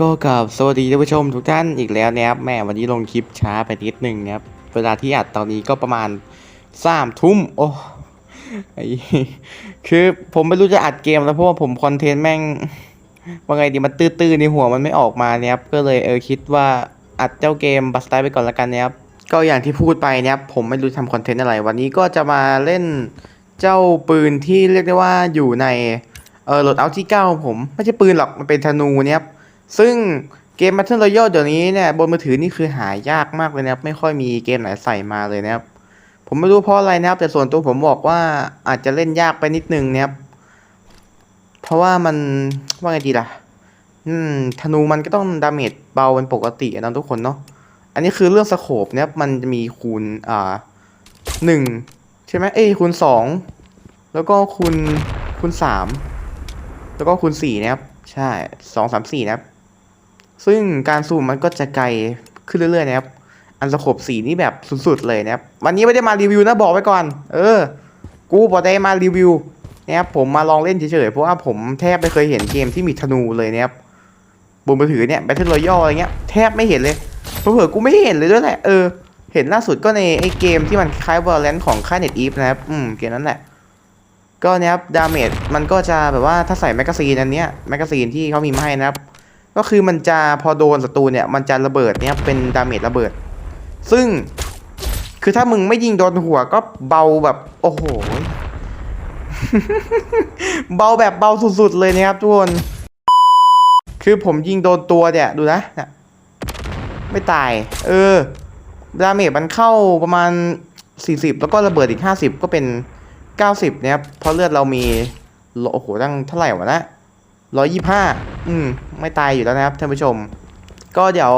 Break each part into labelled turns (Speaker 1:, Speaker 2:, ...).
Speaker 1: ก็กับสวัสดีท่านผู้ชมทุกท่านอีกแล้วนะครับแม่วันนี้ลงคลิปช้าไปนิดนึงนะครับ เวลาที่อัดตอนนี้ก็ประมาณสามทุ่มโอ้คือผมไม่รู้จะอัดเกมแล้วเพราะว่าผมคอนเทนต์แม่งว่าไงดี มันตื้อๆในหัวมันไม่ออกมาเนี่ยครับก็เลยเออคิดว่าอัดเจ้าเกมบัสไตไปก่อนละกันนะครับ ก็อย่างที่พูดไปเนยครับผมไม่รู้ทำคอนเทนต์อะไร วันนี้ก็จะมาเล่นเจ้าปืนที่เรียกได้ว่าอยู่ในเออโหลดเอาที่เก้าผมไม่ใช่ปืนหรอกมันเป็นธนูเนี่ยครับซึ่งเกม Battle Royale เดี๋ยวนี้เนี่ยบนมือถือนี่คือหายากมากเลยนะครับ ไม่ค่อยมีเกมไหนใส่มาเลยนะครับ ผมไม่รู้เพราะอะไรนะครับ แต่ส่วนตัวผมบอกว่าอาจจะเล่นยากไปนิดนึงนะครับ เพราะว่ามันว่าไงดีล่ะ อืมธนูมันก็ต้องดาเมจเบาเป็นปกตินะทุกคนเนาะอันนี้คือเรื่องสโคปเนี่ยมันจะมีคูณอ่าหนึ่งใช่ไหมเอ้คูณสองแล้วก็คูณคูณสามแล้วก็คูณสี่นะครับใช่สองสามสี่นะครับซึ่งการซูมมันก็จะไกลขึ้นเรื่อยๆนะครับ อันสกบสีนี่แบบสุดๆเลยนะครับ วันนี้ไม่ได้มารีวิวนะ บอกไว้ก่อน เออ กูบอได้มารีวิวนะครับผมมาลองเล่นเฉยๆเพราะว่าผมแทบไม่เคยเห็นเกมที่มีธนูเลยนะครับ บนมือถือเนี่ยแบทเทิลรอยัลอะไรเงี้ย แทบไม่เห็นเลยเผื่อกูไม่เห็นเลยด้วยแหละ เออ เห็นล่าสุดก็ในไอ้เกมที่มันคล้ายวอลเลนของค่ายเน็ตอีฟนะครับ อืม เกมนั้นแหละ ก็นะครับดาเมจมันก็จะแบบว่าถ้าใส่แมกกาซีนอันเนี้ยแมกกาซีนที่เขามีมาให้นะครับก็คือมันจะพอโดนศัตรูเนี่ยมันจะระเบิดเนี่ยเป็นดาเมจระเบิด ซึ่งคือถ้ามึงไม่ยิงโดนหัวก็เบาแบบโอ้โห เบาแบบเบาสุดๆเลยนะครับทุกคนคือผมยิงโดนตัวเนี่ยดูนะนะไม่ตาย เออ ดาเมจมันเข้าประมาณ40แล้วก็ระเบิดอีก50ก็เป็น90นะครับเพราะเลือดเรามีโอ้โหตั้งเท่าไหร่วะนะร้อยยี่ห้าอืม ไม่ตายอยู่แล้วนะครับท่านผู้ชม ก็เดี๋ยว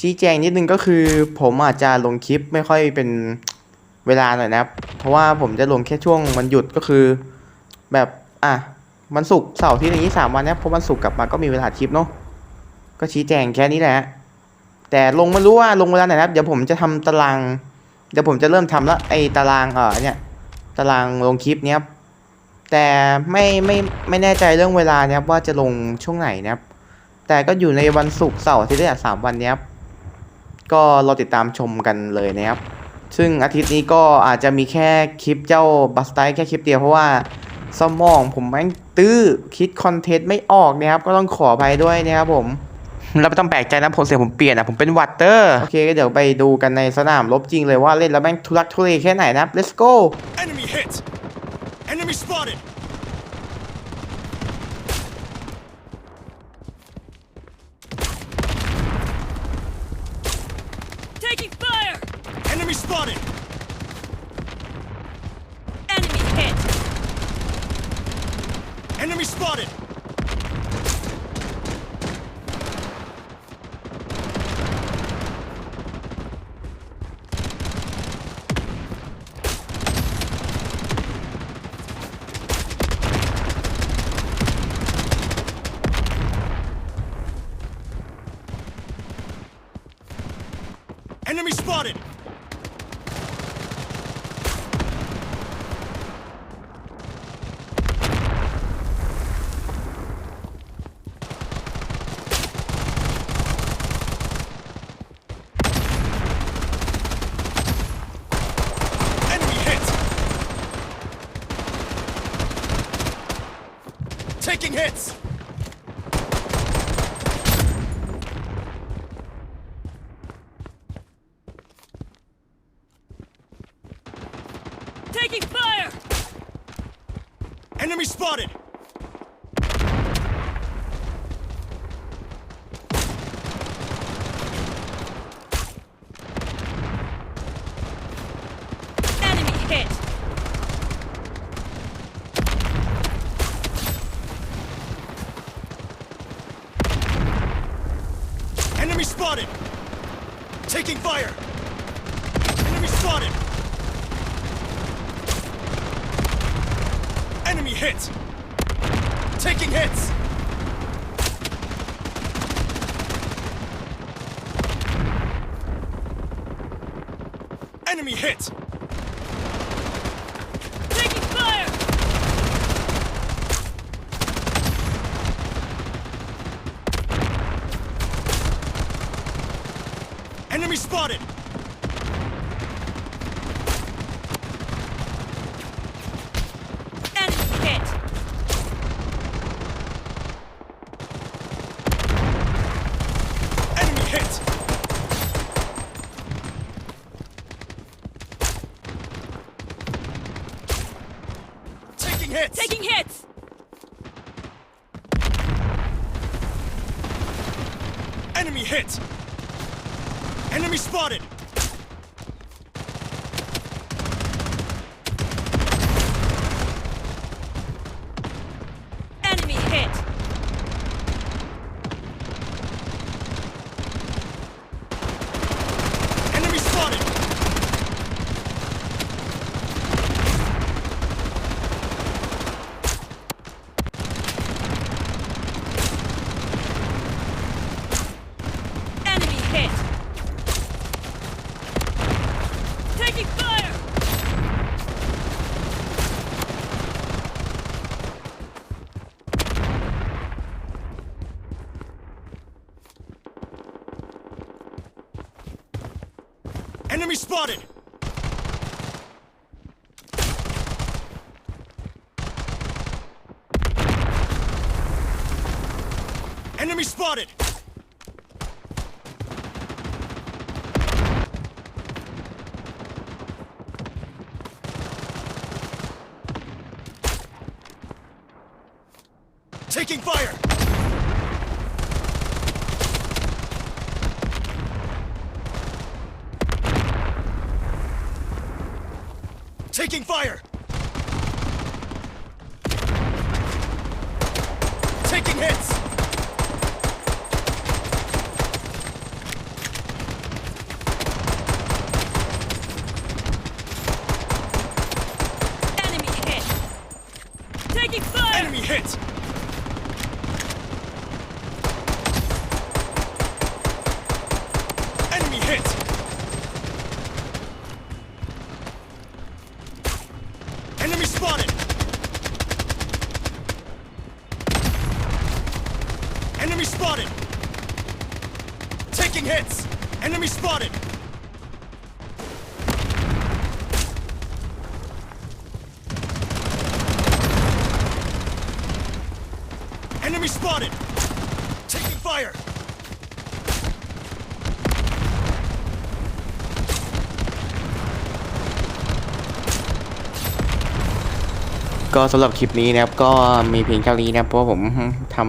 Speaker 1: ชี้แจงนิดนึงก็คือ ผมอาจจะลงคลิปไม่ค่อยเป็นเวลาหน่อยนะครับ เพราะว่าผมจะลงแค่ช่วง มันหยุดก็คือแบบ อ่ะมันสุกเสาร์ที่อย่างนี้สามวันนะเพราะมันสุกกลับมาก็มีเวลาคลิปเนาะ ก็ชี้แจงแค่นี้แหละ แต่ลงไม่รู้ว่าลงเวลาไหนนะครับเดี๋ยวผมจะทำตาราง เดี๋ยวผมจะเริ่มทำแล้วไอ้ตารางเออเนี่ย ตารางลงคลิปเนี้ยแต่ไม่ไม่ไม่แน่ใจเรื่องเวลานะคยว่าจะลงช่วงไหนนะครับแต่ก็อยู่ในวันศุกร์เสาร์อาทิตย์เน่สามวันนี้ครับก็รอติดตามชมกันเลยนะครับซึ่งอาทิตย์นี้ก็อาจจะมีแค่คลิปเจ้าบัสไตแค่คลิป เดียวเพราะว่าสมองผมแม่งตื้อคิดคอนเทนต์ไม่ออกนะครับก็ต้องขออภัยด้วยนะครับผมเราไม่ต้องแปลกใจนะ ผมเสียงผมเปลี่ยนอ่ะผมเป็นวัตเตอร์โอเคก็เดี๋ยวไปดูกันในสนามรบจริงเลย ว่าเล่นแล้วแม่งทุลักทุเลแค่ไหนนะ let's go
Speaker 2: Enemy hit. Enemy spotted!
Speaker 3: Taking fire!
Speaker 2: Enemy spotted!
Speaker 3: Enemy hit!
Speaker 2: Enemy spotted! spotted! taking hits!
Speaker 3: Taking fire!
Speaker 2: Enemy spotted!
Speaker 3: Enemy hit!
Speaker 2: Enemy spotted! Taking fire! Enemy spotted! hit! Taking hits! Enemy hit!
Speaker 3: Taking fire!
Speaker 2: Enemy spotted! hits!
Speaker 3: Taking hits!
Speaker 2: Enemy hit! Enemy spotted!
Speaker 3: Enemy
Speaker 2: spotted!
Speaker 3: Enemy
Speaker 2: spotted! Taking fire! Taking fire! Taking hits!
Speaker 3: Enemy
Speaker 2: spotted! Taking hits! Enemy spotted! Enemy spotted! Taking fire. fire!
Speaker 1: ก็สำหรับคลิปนี้นะครับก็มีเพียงเท่านี้นะเพราะผมทำ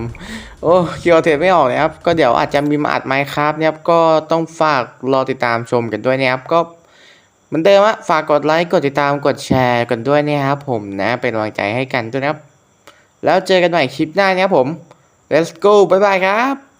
Speaker 1: โอ้ เกียวเทปไม่ออกนะครับ ก็เดี๋ยวอาจจะมีมาอัดไหมครับนะครับ ก็ต้องฝากรอติดตามชมกันด้วยนะครับ ก็เหมือนเดิมอะฝากกดไลค์ กดติดตามกดแชร์กันด้วยนะครับ ผมนะ เป็นกำลังใจให้กันด้วยนะครับ แล้วเจอกันใหม่คลิปหน้านะครับผม let's go บ๊ายบายครับ